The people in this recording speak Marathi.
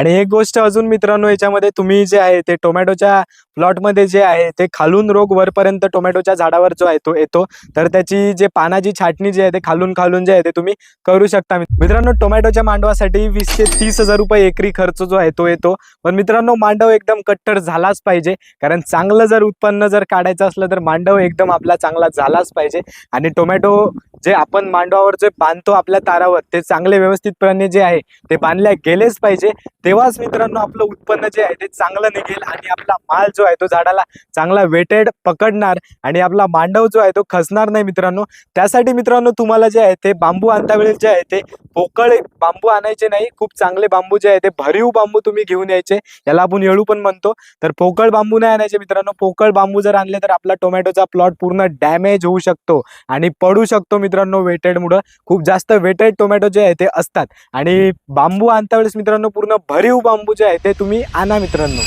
आणि एक गोष्ट अजून मित्रांनो याच्यामध्ये तुम्ही जे आहे ते टोमॅटोच्या प्लॉटमध्ये जे आहे ते खालून रोग वरपर्यंत टोमॅटोच्या झाडावर जो आहे तो येतो. तर त्याची जे पानाची छाटणी जी आहे ते खालून खालून जे आहे ते तुम्ही करू शकता. मित्रांनो टोमॅटोच्या मांडवासाठी वीस ते तीस हजार रुपये एकरी खर्च जो आहे तो येतो. पण मित्रांनो मांडव एकदम कट्टर झालाच पाहिजे. कारण चांगलं जर उत्पन्न जर काढायचं असलं तर मांडव एकदम आपला चांगला झालाच पाहिजे. आणि टोमॅटो जे आपण मांडवावर जे बांधतो आपल्या तारावर ते चांगले व्यवस्थितपणे जे आहे ते बांधल्या गेलेच पाहिजे. तेव्हाच मित्रांनो आपलं उत्पन्न जे आहे ते चांगलं निघेल आणि आपला माल जो आहे तो झाडाला चांगला वेटेड पकडणार आणि आपला मांडव जो आहे तो खचणार नाही मित्रांनो. त्यासाठी मित्रांनो तुम्हाला जे आहे ते बांबू आणता वेळेस जे आहे ते पोकळ बांबू आणायचे नाही. खूप चांगले बांबू जे आहे ते भरीव बांबू तुम्ही घेऊन यायचे. याला आपण येळू पण म्हणतो. तर पोकळ बांबू नाही आणायचे मित्रांनो. पोकळ बांबू जर आणले तर आपला टोमॅटोचा प्लॉट पूर्ण डॅमेज होऊ शकतो आणि पडू शकतो मित्रांनो वेटेडमुळं खूप जास्त वेटेड टोमॅटो जे आहे ते असतात. आणि बांबू आणता वेळेस मित्रांनो पूर्ण भरीव बांबू जे आहे ते तुम्ही आणा मित्रांनो.